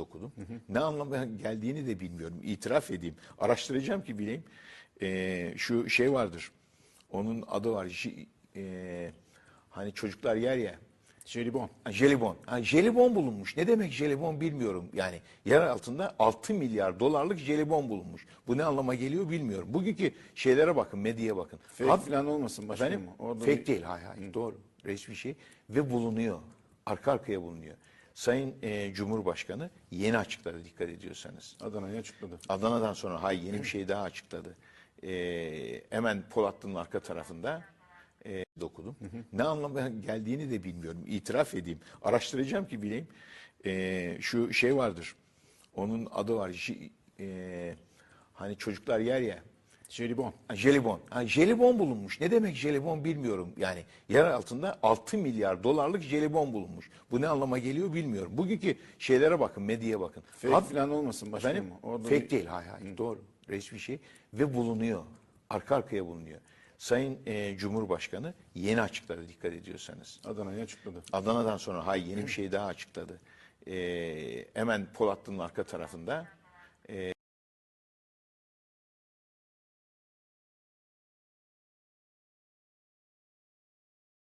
okudum. Ne anlama geldiğini de bilmiyorum. İtiraf edeyim. Araştıracağım ki bileyim. Ee, şu şey vardır. Onun adı var. J- ee, hani çocuklar yer ya. Jelibon. Ha, jelibon. Ha, jelibon bulunmuş. Ne demek jelibon bilmiyorum. Yani yer altında 6 milyar dolarlık jelibon bulunmuş. Bu ne anlama geliyor bilmiyorum. Bugünkü şeylere bakın, medyaya bakın. Fake Hab- falan olmasın başkanım. Efendim? Orada Fake bir- değil, hayır, hayır. Doğru. Resmi şey. Ve bulunuyor. Arka arkaya bulunuyor. Sayın e, Cumhurbaşkanı yeni açıkladı dikkat ediyorsanız. Adana'yı açıkladı. Adana'dan sonra hay yeni bir şey daha açıkladı. E, hemen Polatlı'nın arka tarafında e, dokudum. Ne anlama geldiğini de bilmiyorum. İtiraf edeyim. Araştıracağım ki bileyim. E, şu şey vardır. Onun adı var. J- e, hani çocuklar yer ya. Jelibon. Ha, jelibon. Ha, jelibon bulunmuş. Ne demek jelibon bilmiyorum. Yani yer altında 6 milyar dolarlık jelibon bulunmuş. Bu ne anlama geliyor bilmiyorum. Bugünkü şeylere bakın, medyaya bakın. Fake Hab- falan olmasın başkanım. Efendim? Orada Fake bir- değil, hayır, hayır. Doğru. Resmi şey. Ve bulunuyor. Arka arkaya bulunuyor. Sayın e, Cumhurbaşkanı yeni açıkladı dikkat ediyorsanız. Adana'yı açıkladı. Adana'dan sonra hay yeni bir şey daha açıkladı. E, hemen Polatlı'nın arka tarafında e,